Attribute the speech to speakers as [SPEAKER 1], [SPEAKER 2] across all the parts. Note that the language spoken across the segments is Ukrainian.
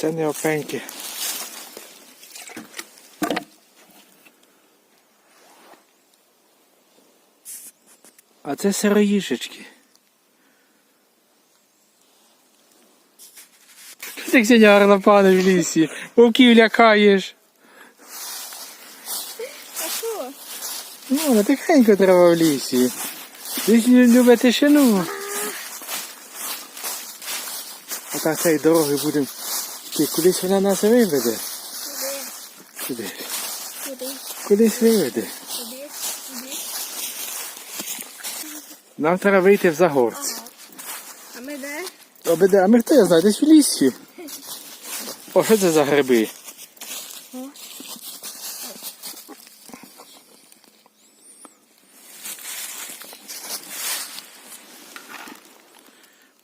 [SPEAKER 1] Це не опеньки. А це сироїшечки. Ти як сьогодні гарно пане в лісі. Вовків лякаєш.
[SPEAKER 2] А що?
[SPEAKER 1] Ну, тихенько треба в лісі. Ви ж любите тишину. Отак цієї дороги будемо йти. Кудись вона нас виведе.
[SPEAKER 2] Куди?
[SPEAKER 1] Куди?
[SPEAKER 2] Куди?
[SPEAKER 1] Кудись виведе.
[SPEAKER 2] Куди? Куди?
[SPEAKER 1] Нам треба вийти в Загорці.
[SPEAKER 2] А ми де?
[SPEAKER 1] Обиде, а ми хто я знаю, десь в лісі. О, що це за гриби?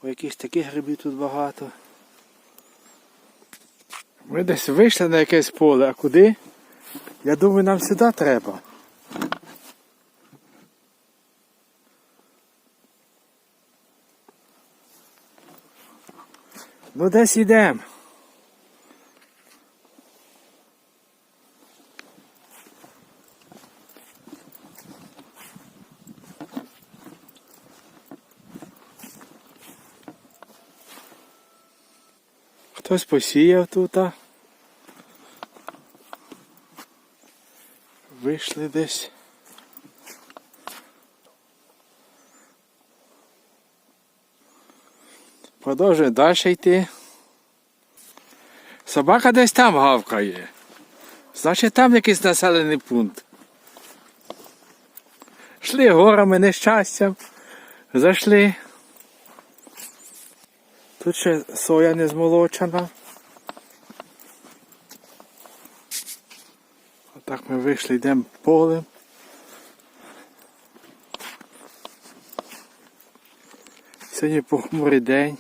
[SPEAKER 1] О, якихось таких грибів тут багато. Ми десь вийшли на якесь поле, а куди? Я думаю, нам сюди треба. Ну десь йдемо. Хтось посіяв тут. Вийшли десь. Продовжуємо далі йти. Собака десь там гавкає. Значить там якийсь населений пункт. Шли горами нещастям. Зайшли. Тут ще соя не змолочена. Отак ми вийшли, йдемо полем. Сьогодні похмурий день.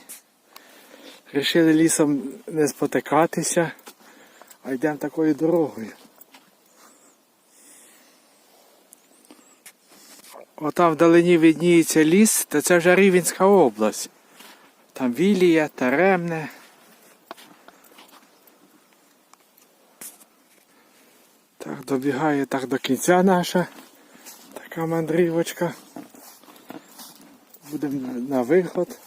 [SPEAKER 1] Рішили лісом не спотикатися, а йдемо такою дорогою. Отам вдалині видніється ліс, та це вже Рівенська область. Там Вілія, Таремне. Так, добігає так до кінця наша така мандрівочка. Будемо на виход.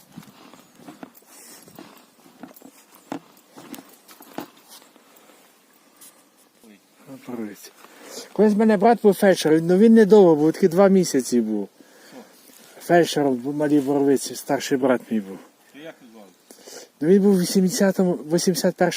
[SPEAKER 1] Колись в мене брат був фельдшером, ну він недовго був, тільки два місяці був. Фельдшером в малій боровиці, старший брат мій був. Ну він був в 80-му, 81